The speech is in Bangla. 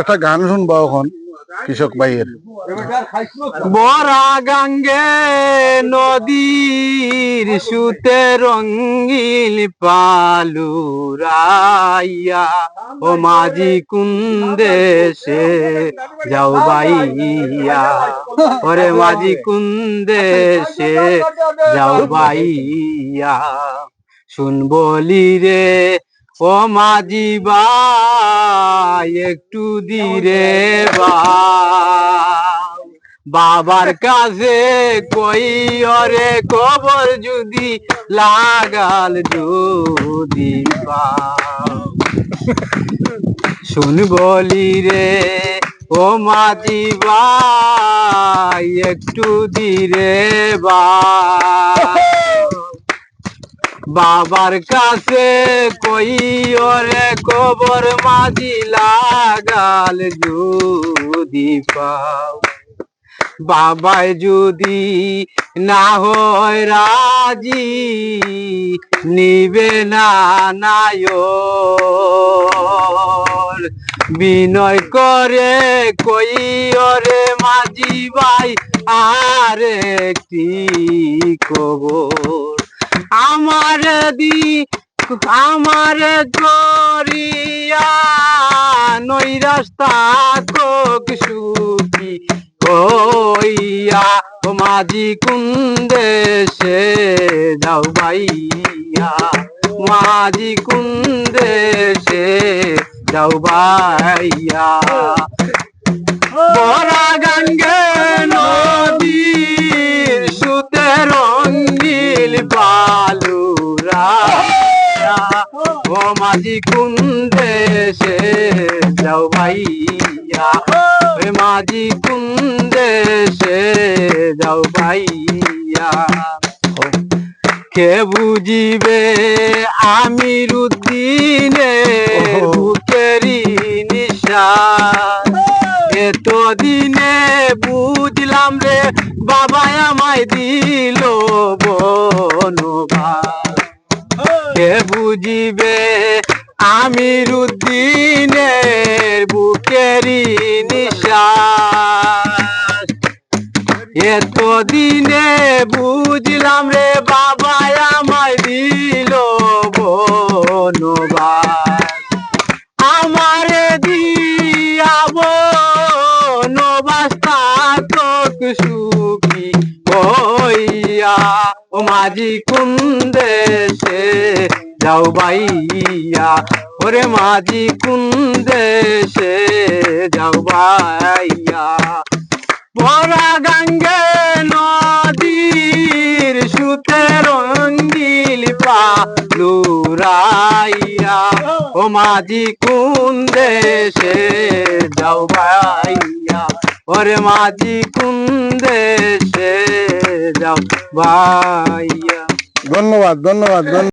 একটা গান শুনব এখন, কৃষক ভাইয়ের। বরা গাঙ্গে নদীর সুতে রঙ্গিল পালুরাইয়া। ও মাঝি কুন্দেশে যাও বাইয়া ওরে মাঝি কুন্দেশে যাও বাইয়া শুন বলি রে ও মাঝি ভাই একটু দিরে বাবার কাছে কই অরে কবর যদি লাগাল যদি। শুন বলি রে, ও মাঝি একটু দিরে বা বাবার কাছে কই ওরে কবর মাঝি লাগাল যদি পাও। বাবাই যদি না হয় রাজি, নিবে না বিনয় করে কই ওরে মাঝি ভাই, আর একটি কবর আমার দি আমার করিয়া নই রাস্তা কোক সুখী কইয়া, ও মাঝি কুন্দেশে যাও বাইয়া মাঝি কুন্দেশে যাও বাইয়া বরা গঙ্গে ও মাঝি কুন্দেশে যাও ভাইয়া। ওই মাঝি কুন্দেশে যাও ভাইয়া। কে বুঝিবে আমির উদ্দিনে বুকেরি নিশা। এতদিনে বুঝলাম রে বাবা আমায় দিল বনবাস। কে বুঝিবে? আমির উদ্দিনের বুকেরি নিশ্বাস। এতদিনে বুঝলাম রে বাবা, আমায় দিল আমারে দিয়াব তোক সুখী হইয়া ও মাঝি কুন্দেশে, যাও বাইয়া ওরে মাঝি কুন্দেশে, যাও বাইয়া বড়া গঙ্গে নদীর সুতে রঙ্গিল পালুরাইয়া ও মাঝি কুন্দেশে, যাও বাইয়া ওরে মাঝি কুন্দেশে যাও বাইয়া ধন্যবাদ ধন্যবাদ ধন্যবাদ।